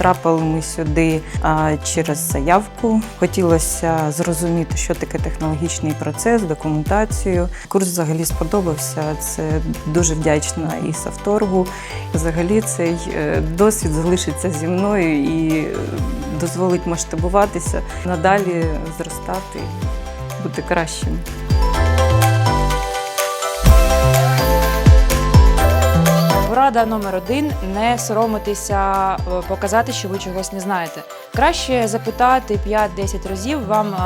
Потрапили ми сюди через заявку. Хотілося зрозуміти, що таке технологічний процес, документацію. Курс взагалі сподобався. Це дуже вдячна і Савторгу. Взагалі цей е, досвід залишиться зі мною і е, дозволить масштабуватися, надалі зростати, бути кращим. Порада номер один не соромитися е, показати, що ви чогось не знаєте. Краще запитати 5-10 разів, вам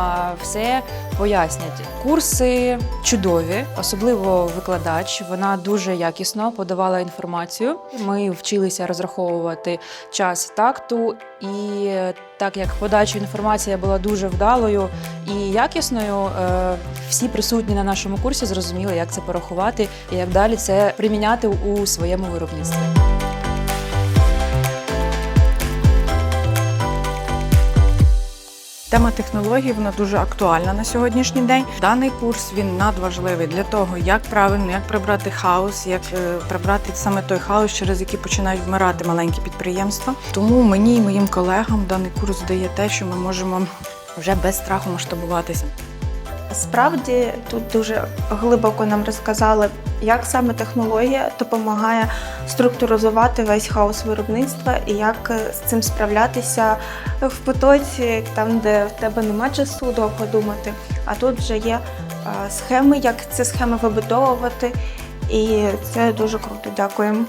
все пояснять. Курси чудові, особливо викладач. Вона дуже якісно подавала інформацію. Ми вчилися розраховувати час такту, і так як подача інформації була дуже вдалою і якісною, е, всі присутні на нашому курсі зрозуміли, як це порахувати і як далі це приміняти у своєму виробництві. Тема технологій вона дуже актуальна на сьогоднішній день. Даний курс він надважливий для того, як правильно, як прибрати хаос, як е, прибрати саме той хаос, через який починають вмирати маленькі підприємства. Тому мені і моїм колегам даний курс дає те, що ми можемо вже без страху масштабуватися. Справді тут дуже глибоко нам розказали, як саме технологія допомагає структуризувати весь хаос виробництва і як е, з цим справлятися в потоці, там, де в тебе нема часу довго думати. А тут вже є схеми, як ці схеми вибудовувати, і це дуже круто. Дякуємо.